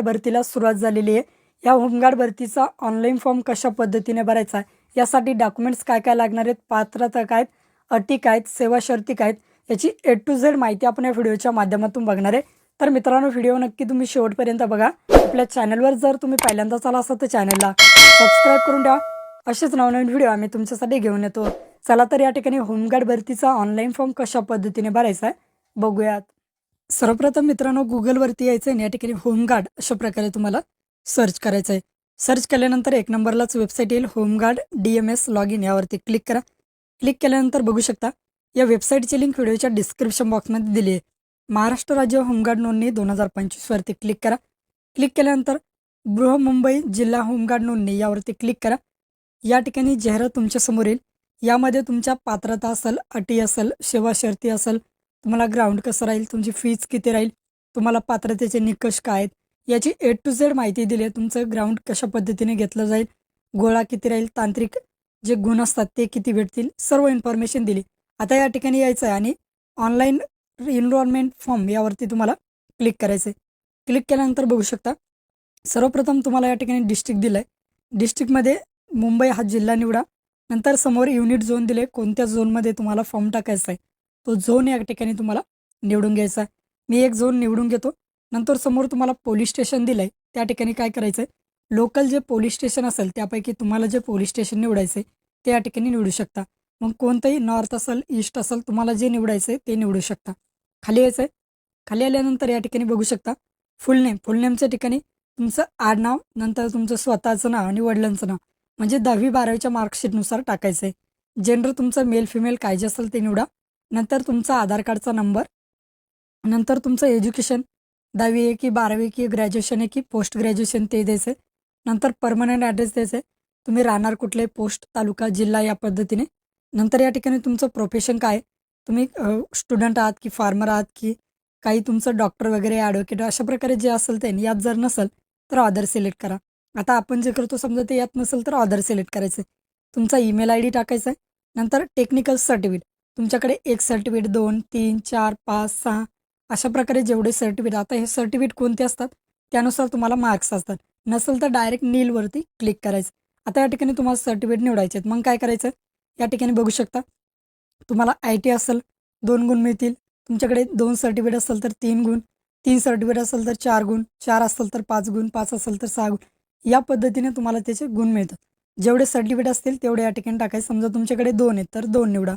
Home guard भरतीला सुरुवात झालेली आहे. या होमगार्ड भरतीचा ऑनलाईन फॉर्म कशा पद्धतीने भरायचा आहे? यासाठी डॉक्युमेंट्स काय काय लागणार आहेत? पात्रता काय अटी काय आहेत, सेवा शर्ती काय आहेत, याची ए टू झेड माहिती आपण या व्हिडिओच्या माध्यमातून बघणार आहे. तर मित्रांनो व्हिडिओ नक्की तुम्ही शेवटपर्यंत बघा. आपल्या चॅनलवर जर तुम्ही पहिल्यांदाच आला असाल तर चॅनलला सबस्क्राईब करून द्या असेच नवनवीन व्हिडिओ आम्ही तुमच्यासाठी घेऊन येतो. चला तर या ठिकाणी होमगार्ड भरतीचा ऑनलाईन फॉर्म कशा पद्धतीने भरायचा आहे? बघूयात. सर्वप्रथम मित्रांनो गुगलवरती यायचं आहे आणि या ठिकाणी होमगार्ड अशा प्रकारे तुम्हाला सर्च करायचं आहे सर्च केल्यानंतर एक नंबरलाच वेबसाईट येईल home guard D M S log in यावरती क्लिक करा. क्लिक केल्यानंतर बघू शकता या वेबसाईटची लिंक व्हिडिओच्या डिस्क्रिप्शन बॉक्समध्ये दिली आहे. महाराष्ट्र राज्य होमगार्ड नोंदणी दोन हजार पंचवीसवरती क्लिक करा. क्लिक केल्यानंतर बृहमुंबई जिल्हा होमगार्ड नोंदणी यावरती क्लिक करा. या ठिकाणी जाहिरात तुमच्यासमोर येईल. यामध्ये तुमच्या पात्रता असेल अटी असेल सेवा शर्ती असेल तुम्हाला ग्राउंड कसं राहील तुमची फीज किती राहील तुम्हाला पात्रतेचे निकष काय आहेत याची ए टू झेड माहिती दिली आहे. तुमचं ग्राउंड कशा पद्धतीने घेतलं जाईल गोळा किती राहील तांत्रिक जे गुण असतात ते किती भेटतील सर्व इन्फॉर्मेशन दिली. आता या ठिकाणी यायचं आहे आणि ऑनलाईन एनरोलमेंट फॉर्म यावरती तुम्हाला क्लिक करायचं आहे क्लिक केल्यानंतर बघू शकता सर्वप्रथम तुम्हाला या ठिकाणी डिस्ट्रिक्ट दिलं आहे डिस्ट्रिक्टमध्ये मुंबई हा जिल्हा निवडा. नंतर समोर युनिट झोन दिले. कोणत्या झोनमध्ये तुम्हाला फॉर्म टाकायचा आहे तो झोन या ठिकाणी तुम्हाला निवडून घ्यायचा आहे. मी एक झोन निवडून घेतो. नंतर समोर तुम्हाला पोलीस स्टेशन दिलं आहे त्या ठिकाणी काय करायचं आहे लोकल जे पोलीस स्टेशन असेल त्यापैकी तुम्हाला जे पोलीस स्टेशन निवडायचं आहे ते या ठिकाणी निवडू शकता. मग कोणतंही नॉर्थ असेल ईस्ट असेल तुम्हाला जे निवडायचं आहे ते निवडू शकता. खाली यायचं आहे खाली आल्यानंतर या ठिकाणी बघू शकता. फुल नेम फुल नेमच्या ठिकाणी तुमचं आडनाव नंतर तुमचं स्वतःचं नाव आणि वडिलांचं नाव म्हणजे दहावी बारावीच्या मार्कशीटनुसार टाकायचं आहे जेंडर तुमचं मेल फिमेल काय जे असेल ते निवडा. नंतर तुमचा आधार कार्डचा नंबर नंतर तुमचं एज्युकेशन दहावी आहे की बारावी की ग्रॅज्युएशन आहे की पोस्ट ग्रॅज्युएशन ते द्यायचं आहे नंतर परमनंट ॲड्रेस द्यायचं आहे तुम्ही राहणार कुठले पोस्ट तालुका जिल्हा या पद्धतीने. नंतर या ठिकाणी तुमचं प्रोफेशन काय तुम्ही स्टुडंट आहात की फार्मर आहात की काही तुमचं डॉक्टर वगैरे ॲडव्होकेट अशा प्रकारे जे असेल ते यात जर नसेल तर ऑदर सिलेक्ट करा. आता आपण जे करतो समजा ते यात नसेल तर ऑदर सिलेक्ट करायचं आहे तुमचा ईमेल आय डी टाकायचा आहे नंतर टेक्निकल सर्टिफिकेट तुमच्याकडे एक सर्टिफिकेट दोन तीन चार पाच सहा अशा प्रकारे जेवढे सर्टिफिकेट. आता हे सर्टिफिकेट कोणते असतात? त्यानुसार तुम्हाला मार्क्स असतात. नसेल तर डायरेक्ट नीलवरती क्लिक करायचं. आता या ठिकाणी तुम्हाला सर्टिफिकेट निवडायचे आहेत. मग काय करायचं? या ठिकाणी बघू शकता. तुम्हाला आय टी असेल दोन गुण मिळतील. तुमच्याकडे दोन सर्टिफिकेट असेल तर तीन गुण तीन सर्टिफिकेट असेल तर चार गुण चार असेल तर पाच गुण पाच असेल तर सहा गुण. या पद्धतीने तुम्हाला त्याचे गुण मिळतात. जेवढे सर्टिफिकेट असतील तेवढे या ठिकाणी टाकायचे. समजा तुमच्याकडे दोन आहेत तर दोन निवडा.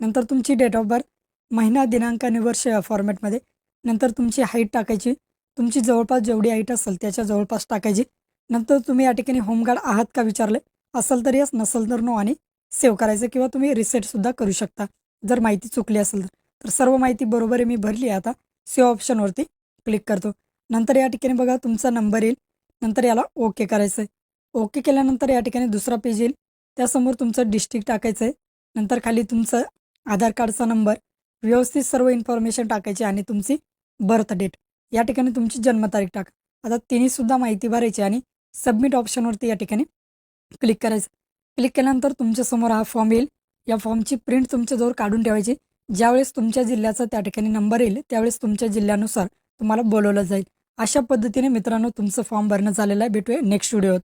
नंतर तुमची डेट ऑफ बर्थ महिना दिनांक आणि वर्ष या फॉर्मॅटमध्ये नंतर तुमची हाईट टाकायची. तुमची जवळपास जेवढी हाईट असेल त्याच्या जवळपास टाकायची. नंतर तुम्ही या ठिकाणी होमगार्ड आहात का विचारले? असेल तर यस नसेल तर नो आणि सेव्ह करायचं किंवा तुम्ही रिसेटसुद्धा करू शकता. जर माहिती चुकली असेल तर. तर सर्व माहिती बरोबर आहे मी भरली आहे आता. सेव्ह ऑप्शनवरती क्लिक करतो. नंतर या ठिकाणी बघा तुमचा नंबर येईल. नंतर याला ओके करायचं आहे ओके केल्यानंतर या ठिकाणी दुसरा पेज येईल. त्यासमोर तुमचं डिस्ट्रिक्ट टाकायचं आहे नंतर खाली तुमचं आधार कार्डचा नंबर व्यवस्थित सर्व इन्फॉर्मेशन टाकायची आणि तुमची बर्थ डेट या ठिकाणी तुमची जन्मतारीख टाका. आता तिन्हीसुद्धा माहिती भरायची आणि सबमिट ऑप्शनवरती या ठिकाणी क्लिक करायचं. क्लिक केल्यानंतर तुमच्यासमोर हा फॉर्म येईल. या फॉर्मची प्रिंट तुमच्याजवळ काढून ठेवायची. ज्यावेळेस तुमच्या जिल्ह्याचा त्या ठिकाणी नंबर येईल त्यावेळेस तुमच्या जिल्ह्यानुसार तुम्हाला बोलवलं जाईल. अशा पद्धतीने मित्रांनो तुमचं फॉर्म भरणं झालेलं आहे. भेटूया नेक्स्ट व्हिडिओत